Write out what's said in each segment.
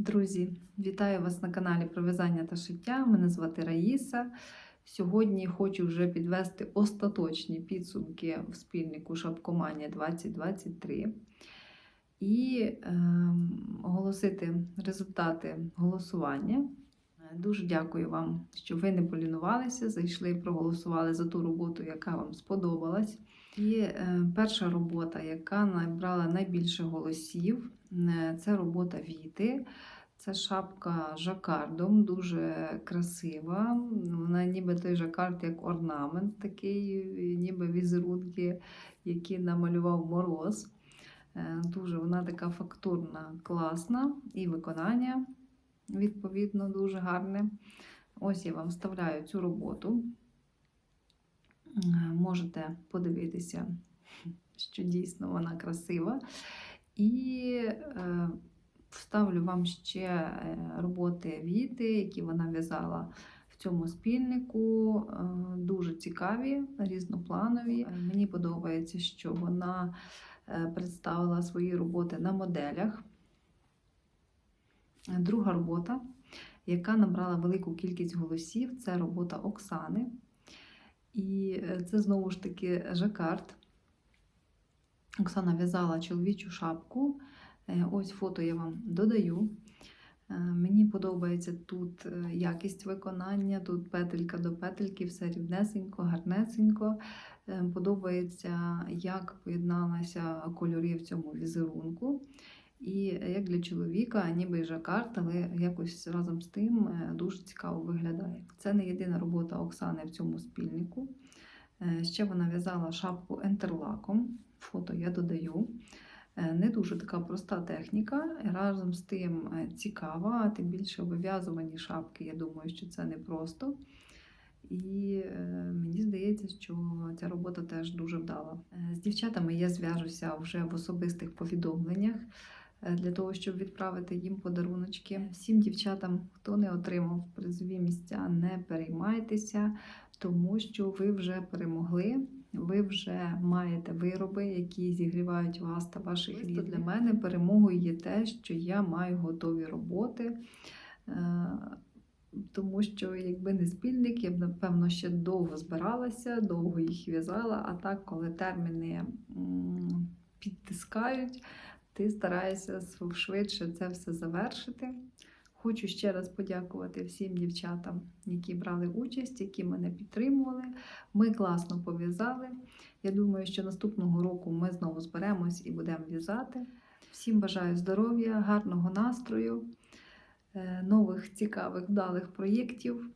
Друзі, вітаю вас на каналі про в'язання та шиття. Мене звати Раїса. Сьогодні хочу вже підвести остаточні підсумки в спільнику Шапкоманія 2023 і е, оголосити результати голосування. Дуже дякую вам, що ви не полінувалися, зайшли проголосували за ту роботу, яка вам сподобалась. І е, перша робота, яка набрала найбільше голосів, е, це робота Віти. Це шапка жакардом, дуже красива. Вона ніби той жакард, як орнамент, такий, ніби візерунки, які намалював мороз. Е, Дуже вона така фактурна, класна, і виконання, відповідно, дуже гарне. Ось я вам вставляю цю роботу. Е, Можете подивитися, що дійсно вона красива. І е, вставлю вам ще е, роботи Віти, які вона в'язала в цьому спільнику. Дуже цікаві, різнопланові. Мені подобається, що вона представила свої роботи на моделях. Друга робота, яка набрала велику кількість голосів, це робота Оксани. І е, це знову ж таки жакард. Оксана в'язала чоловічу шапку. Е, Ось фото я вам додаю. Е, Мені подобається тут якість виконання, тут петелька до петельки, все рівнесенько, гарнесенько. Подобається, як поєдналися кольори в цьому візерунку. І як для чоловіка, ніби жакард, але якось разом з тим е, дуже цікаво виглядає. Це не єдина робота Оксани в цьому спільнику. Е, Ще вона в'язала шапку ентерлаком. Фото я додаю. Е, Не дуже така проста техніка, разом з тим цікава, тим більше вив'язувані шапки. Я думаю, що це непросто. І мені здається, що ця робота теж дуже вдала. З дівчатами я зв'яжуся вже в особистих повідомленнях для того, щоб відправити їм подаруночки. Всім дівчатам, хто не отримав призові місця, не переймайтеся, тому що ви вже перемогли. Ви вже маєте вироби, які зігрівають вас та ваших рідних. Для мене перемогою є те, що я маю готові роботи. Е, Тому що, якби не спільник, я б, напевно, ще довго збиралася, довго їх в'язала, а так, коли терміни підтискають, ти стараєшся швидше це все завершити. Хочу ще раз подякувати всім дівчатам, які брали участь, які мене підтримували. Ми класно пов'язали. Я думаю, що наступного року ми знову зберемось і будемо в'язати. Всім бажаю здоров'я, гарного настрою, е, нових цікавих, вдалих проєктів.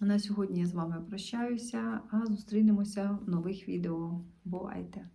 На сьогодні я з вами прощаюся, а зустрінемося в нових відео. Бувайте!